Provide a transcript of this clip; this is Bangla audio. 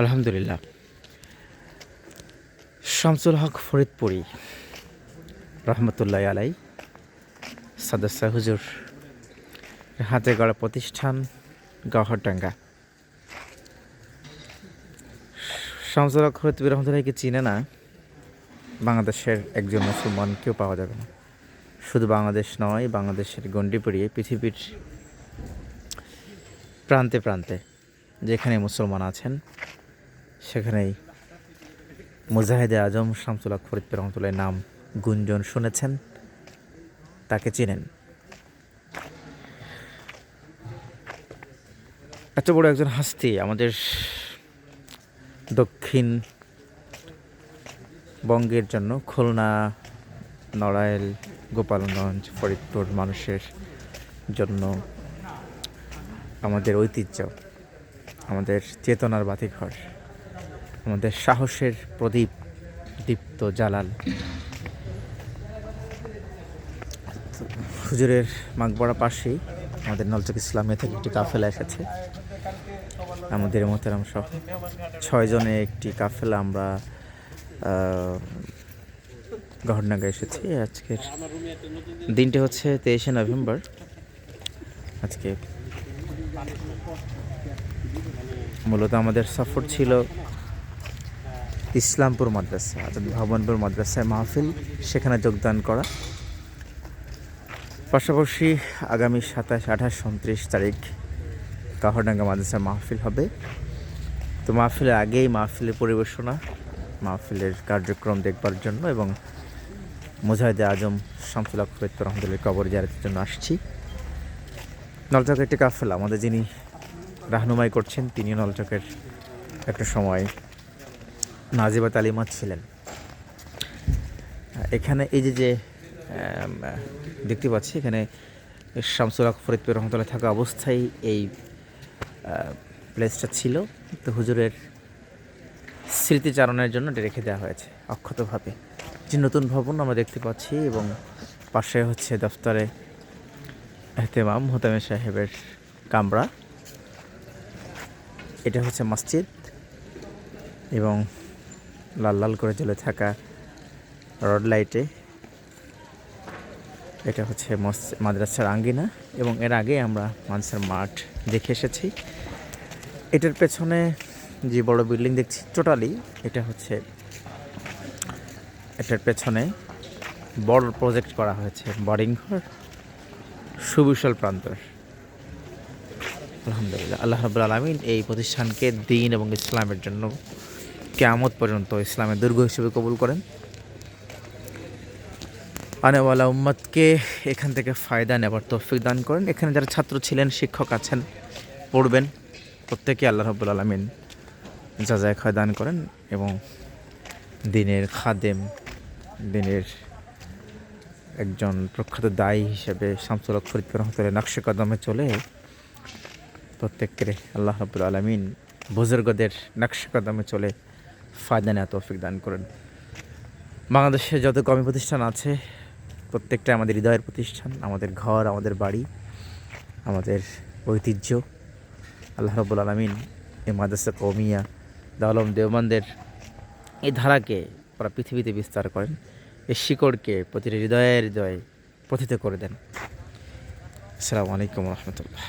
আলহামদুলিল্লাহ। শামসুল হক ফরিদপুরি, রহমতুল্লাহ আলাই সাদস্যা হুজুর হাতে গড়া প্রতিষ্ঠান, গহরডাঙ্গা। শামসুল হক ফরিদপুরি রহমতুল্লাহকে চিনে না, বাংলাদেশের একজন মুসলমান কেউ পাওয়া যাবে না। শুধু বাংলাদেশ নয়, বাংলাদেশের গণ্ডি পেরিয়ে পৃথিবীর প্রান্তে প্রান্তে যেখানে মুসলমান আছেন সেখানেই মুজাহিদে আজম শামসুল্লাহ ফরিদপুর রহমতুল্লাহ নাম গুঞ্জন শুনেছেন, তাকে চিনেন। এত বড় একজন হাস্তি আমাদের দক্ষিণ বঙ্গের জন্য খুলনা, নড়াইল, গোপালগঞ্জ, ফরিদপুর মানুষের জন্য আমাদের ঐতিহ্য, আমাদের চেতনার বাতিঘর। আমাদের সাহসের প্রদীপ দীপ্ত জালাল। হুজুরের মাগবড়া পাশেই আমাদের নলচক ইসলামে থেকে একটি কাফেলা এসেছে। আমাদের মোহতারাম সহ ছয় জনে একটি কাফেলা আমরা গহরনাগা এসেছি। আজকের দিনটি হচ্ছে তেইশে নভেম্বর। আজকে মূলত আমাদের সফর ছিল ইসলামপুর মাদ্রাসা, অর্থাৎ ভবনপুর মাদ্রাসায় মাহফিল, সেখানে যোগদান করা। পাশাপাশি আগামী সাতাশ, আঠাশ, উনত্রিশ তারিখ কাহরডাঙ্গা মাদ্রাসায় মাহফিল হবে। তো মাহফিলের আগেই মাহফিলের পরিবেশনা, মাহফিলের কার্যক্রম দেখবার জন্য এবং মুজাহিদে আজম শামসুল আকবর রহমতুল্লাহ কবর জারাতের জন্য আসছি। নলচকের একটি কাফেলা, আমাদের যিনি রাহনুমাই করছেন তিনি নলচকের একটা সময় নাজিবা তালিমা ছিলেন। এখানে এই যে যে দেখতে পাচ্ছি, এখানে শামসুল হক ফরিদপুর রহমতুল্লাহ থাকা অবস্থায় এই প্লেসটা ছিল। তো হুজুরের স্মৃতিচারণের জন্য এটা রেখে দেওয়া হয়েছে, অক্ষতভাবে। যে নতুন ভবন আমরা দেখতে পাচ্ছি এবং পাশে হচ্ছে দফতরে এহতেমাম হোতামে সাহেবের কামরা। এটা হচ্ছে মসজিদ এবং লাল লাল করে জ্বলে থাকা রড লাইটে। এটা হচ্ছে মাদ্রাসার আঙ্গিনা এবং এর আগে আমরা মাদ্রাসার মাঠ দেখে এসেছি। এটার পেছনে যে বড় বিল্ডিং দেখছি টোটালি, এটা হচ্ছে, এটার পেছনে বড় প্রজেক্ট করা হয়েছে বোর্ডিং ঘর, সুবিশাল প্রান্তর। আলহামদুলিল্লাহ, আল্লাহ রাবুল আলমিন এই প্রতিষ্ঠানকে দিন এবং ইসলামের জন্য কেয়ামত পর্যন্ত ইসলামের দুর্গ হিসেবে কবুল করেন। আনেওয়ালা উম্মতকে এখান থেকে ফায়দা নেবার তৌফিক দান করেন। এখানে যারা ছাত্র ছিলেন, শিক্ষক আছেন, পড়বেন প্রত্যেকে আল্লাহ রাবুল আলমিন যাজায় খয় দান করেন এবং দিনের খাদেম, দিনের একজন প্রখ্যাত দায়ী হিসেবে শামসুল ফরিদপুর রহমতুল্লাহ নকশে কদমে চলে প্রত্যেককে আল্লাহ রাবুল আলমিন বুজুর্গদের নকশে কদমে চলে ফায়দা নেওয়া তৌফিক দান করেন। বাংলাদেশে যত কমি প্রতিষ্ঠান আছে, প্রত্যেকটা আমাদের হৃদয়ের প্রতিষ্ঠান, আমাদের ঘর, আমাদের বাড়ি, আমাদের ঐতিহ্য। আল্লাহ রব্বুল আলমিন এই মাদ্রাসা কৌমিয়া দালম দেওমানদের এই ধারাকে ওরা পৃথিবীতে বিস্তার করেন। এই শিকড়কে প্রতিটি হৃদয়ের হৃদয়ে প্রথিত করে দেন। আসসালামু আলাইকুম রহমতুল্লাহ।